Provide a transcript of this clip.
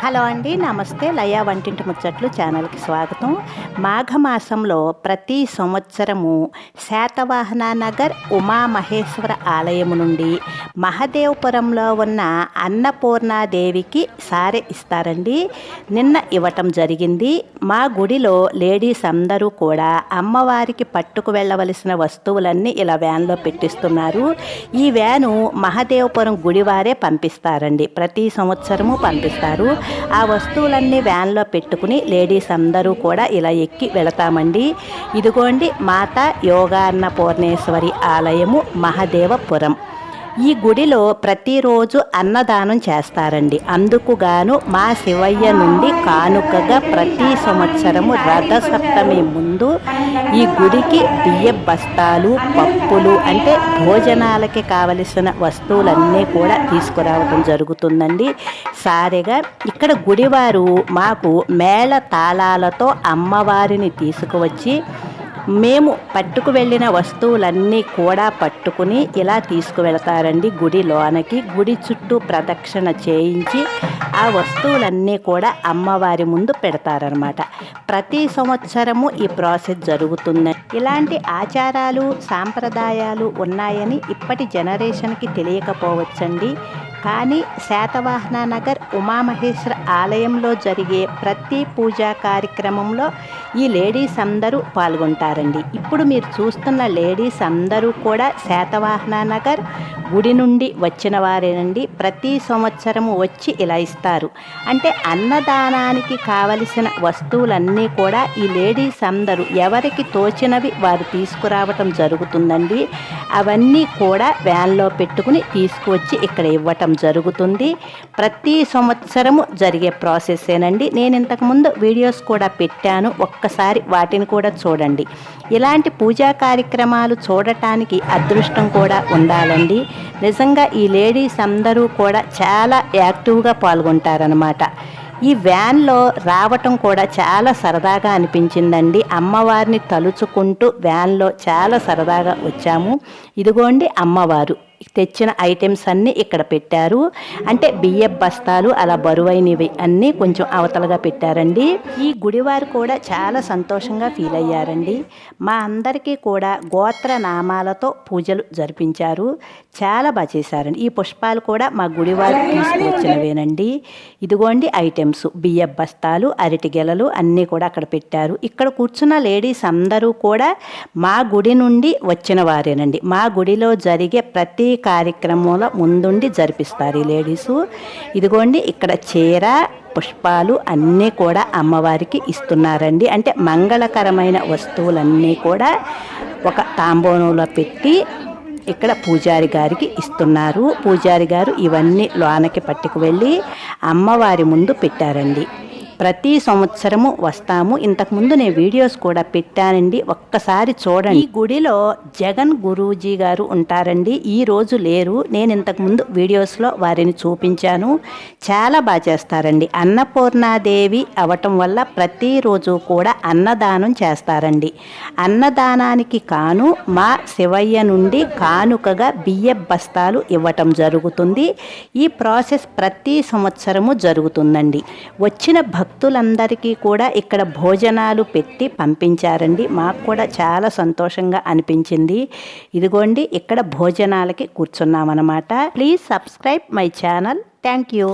Hello అండి నమస్తే. లయా వంటింటి ముచ్చట్లు ఛానల్కి స్వాగతం. మాఘమాసంలో ప్రతి సంవత్సరము శాతవాహన నగర్ ఉమామహేశ్వర ఆలయము నుండి మహదేవపురంలో ఉన్న అన్నపూర్ణాదేవికి సారె ఇస్తారండి. నిన్న ఇవ్వటం జరిగింది. మా గుడిలో లేడీస్ అందరూ కూడా అమ్మవారికి పట్టుకు వెళ్ళవలసిన వస్తువులన్నీ ఇలా వ్యాన్లో పెట్టిస్తున్నారు. ఈ వ్యాను మహదేవపురం గుడివారే పంపిస్తారండి. ప్రతి సంవత్సరము పంపిస్తారు. ఆ వస్తువులన్నీ వ్యాన్లో పెట్టుకుని లేడీస్ అందరూ కూడా ఇలా ఎక్కి వెళతామండి. ఇదిగోండి మాత యోగాన్న పూర్ణేశ్వరి ఆలయము మహదేవపురం. ఈ గుడిలో ప్రతిరోజు అన్నదానం చేస్తారండి. అందుకుగాను మా శివయ్య నుండి కానుకగా ప్రతి సంవత్సరము రథసప్తమి ముందు ఈ గుడికి బియ్య బస్తాలు పప్పులు అంటే భోజనాలకి కావలసిన వస్తువులన్నీ కూడా తీసుకురావడం జరుగుతుందండి. సారిగా ఇక్కడ గుడివారు మాకు మేళ తాళాలతో అమ్మవారిని తీసుకువచ్చి మేము పట్టుకు వెళ్ళిన వస్తువులన్నీ కూడా పట్టుకుని ఇలా తీసుకువెళతారండి గుడి లోనకి. గుడి చుట్టూ ప్రదక్షిణ చేయించి ఆ వస్తువులన్నీ కూడా అమ్మవారి ముందు పెడతారనమాట ప్రతి సంవత్సరము ఈ ప్రాసెస్ జరుగుతుంది. ఇలాంటి ఆచారాలు సాంప్రదాయాలు ఉన్నాయని ఇప్పటి జనరేషన్కి తెలియకపోవచ్చండి. కానీ శాతవాహన నగర్ ఉమామహేశ్వర ఆలయంలో జరిగే ప్రతి పూజా కార్యక్రమంలో ఈ లేడీస్ అందరూ పాల్గొంటారండి. ఇప్పుడు మీరు చూస్తున్న లేడీస్ అందరూ కూడా శాతవాహన నగర్ గుడి నుండి వచ్చిన వారేనండి. ప్రతి సంవత్సరము వచ్చి ఇలా ఇస్తారు. అంటే అన్నదానానికి కావలసిన వస్తువులన్నీ కూడా ఈ లేడీస్ అందరూ ఎవరికి తోచినవి వారు తీసుకురావటం జరుగుతుందండి. అవన్నీ కూడా వ్యాన్లో పెట్టుకుని తీసుకువచ్చి ఇక్కడ ఇవ్వటం జరుగుతుంది. ప్రతి సంవత్సరము జరిగే ప్రాసెస్సేనండి నేను ఇంతకుముందు వీడియోస్ కూడా పెట్టాను. ఒక్కసారి వాటిని కూడా చూడండి. ఇలాంటి పూజా కార్యక్రమాలు చూడటానికి అదృష్టం కూడా ఉండాలండి. నిజంగా ఈ లేడీస్ అందరూ కూడా చాలా యాక్టివ్గా పాల్గొంటారనమాట ఈ వ్యాన్లో రావటం కూడా చాలా సరదాగా అనిపించిందండి. అమ్మవారిని తలుచుకుంటూ వ్యాన్లో చాలా సరదాగా వచ్చాము. ఇదిగోండి అమ్మవారు. తెచ్చిన ఐటమ్స్ అన్నీ ఇక్కడ పెట్టారు. అంటే బియ్యం బస్తాలు అలా బరువైనవి అన్నీ కొంచెం అవతలగా పెట్టారండి. ఈ గుడివారు కూడా చాలా సంతోషంగా ఫీల్ అయ్యారండి. మా అందరికీ కూడా గోత్ర నామాలతో పూజలు జరిపించారు. చాలా బాగా చేశారండి. ఈ పుష్పాలు కూడా మా గుడివారు తీసుకువచ్చినవేనండి. ఇదిగోండి ఐటమ్స్. బియ్యం బస్తాలు అరటి గెలలు అన్నీ కూడా అక్కడ పెట్టారు. ఇక్కడ కూర్చున్న లేడీస్ అందరూ కూడా మా గుడి నుండి వచ్చిన వారేనండి. మా గుడిలో జరిగే ప్రతి కార్యక్రమంలో ముందుండి జరిపిస్తారు ఈ లేడీసు. ఇదిగోండి ఇక్కడ చీర పుష్పాలు అన్నీ కూడా అమ్మవారికి ఇస్తున్నారండి. అంటే మంగళకరమైన వస్తువులన్నీ కూడా ఒక తాంబూలంలో పెట్టి ఇక్కడ పూజారి గారికి ఇస్తున్నారు. పూజారి గారు ఇవన్నీ లోనకి పట్టుకు వెళ్ళి అమ్మవారి ముందు పెట్టారండి. ప్రతి సంవత్సరము వస్తాము. ఇంతకుముందు నేను వీడియోస్ కూడా పెట్టానండి. ఒక్కసారి చూడండి. ఈ గుడిలో జగన్ గురూజీ గారు ఉంటారండి. ఈ రోజు లేరు. నేను ఇంతకుముందు వీడియోస్లో వారిని చూపించాను. చాలా బాగా చేస్తారండి. అన్నపూర్ణాదేవి అవటం వల్ల ప్రతిరోజు కూడా అన్నదానం చేస్తారండి. అన్నదానానికి కాను మా శివయ్య నుండి కానుకగా బియ్య బస్తాలు ఇవ్వటం జరుగుతుంది. ఈ ప్రాసెస్ ప్రతి సంవత్సరము జరుగుతుందండి. వచ్చిన భక్తులందరికీ కూడా ఇక్కడ భోజనాలు పెట్టి పంపించారండి. మాకు కూడా చాలా సంతోషంగా అనిపించింది. ఇదిగోండి ఇక్కడ భోజనాలకి కూర్చున్నామన్నమాట. Please subscribe my channel thank you